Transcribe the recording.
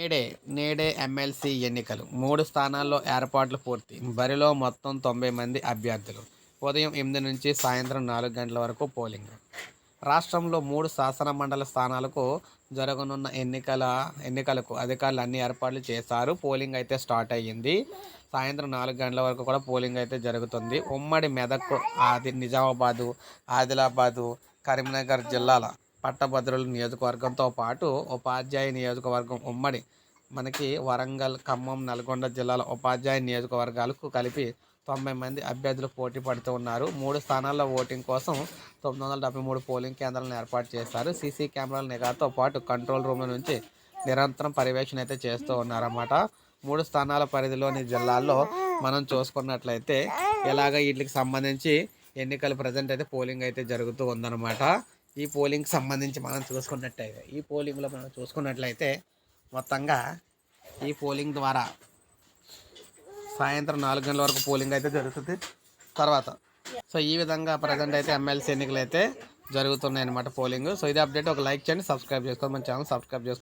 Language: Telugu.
నేడే నేడే ఎమ్మెల్సీ ఎన్నికలు. మూడు స్థానాల్లో ఏర్పాట్లు పూర్తి. బరిలో మొత్తం తొంభై మంది అభ్యర్థులు. ఉదయం ఎనిమిది నుంచి సాయంత్రం నాలుగు గంటల వరకు పోలింగ్. రాష్ట్రంలో మూడు శాసన మండలి స్థానాలకు జరగనున్న ఎన్నికల ఎన్నికలకు అధికారులు అన్ని ఏర్పాట్లు చేశారు. పోలింగ్ అయితే స్టార్ట్ అయ్యింది. సాయంత్రం నాలుగు గంటల వరకు కూడా పోలింగ్ అయితే జరుగుతుంది. ఉమ్మడి మెదక్ ఆది నిజామాబాదు ఆదిలాబాదు కరీంనగర్ జిల్లాల పట్టభద్రుల నియోజకవర్గంతో పాటు ఉపాధ్యాయ నియోజకవర్గం ఉమ్మడి మనకి వరంగల్ ఖమ్మం నల్గొండ జిల్లాల ఉపాధ్యాయ నియోజకవర్గాలకు కలిపి తొంభై మంది అభ్యర్థులు పోటీ పడుతూ ఉన్నారు. మూడు స్థానాల్లో ఓటింగ్ కోసం తొమ్మిది వందల డెబ్బై మూడు పోలింగ్ కేంద్రాలను ఏర్పాటు చేశారు. సీసీ కెమెరాల నిఘాతో పాటు కంట్రోల్ రూమ్ల నుంచి నిరంతరం పర్యవేక్షణ అయితే చేస్తూ ఉన్నారన్నమాట. మూడు స్థానాల పరిధిలోని జిల్లాల్లో మనం చూసుకున్నట్లయితే ఇలాగ వీటికి సంబంధించి ఎన్నికలు ప్రజెంట్ అయితే పోలింగ్ అయితే జరుగుతూ ఉందన్నమాట. ఈ పోలింగ్ సంబంధించి మనం చూసుకున్నట్టయితే ఈ పోలింగ్లో మనం చూసుకున్నట్లయితే మొత్తంగా ఈ పోలింగ్ ద్వారా సాయంత్రం నాలుగు గంటల వరకు పోలింగ్ అయితే జరుగుతుంది. తర్వాత సో ఈ విధంగా ప్రజెంట్ అయితే ఎమ్మెల్సీ ఎన్నికలు అయితే జరుగుతున్నాయి అన్నమాట పోలింగ్. సో ఇది అప్డేట్. ఒక లైక్ చేయండి సబ్స్క్రైబ్ చేసుకోండి. మన ఛానల్ సబ్స్క్రైబ్ చేసుకోండి.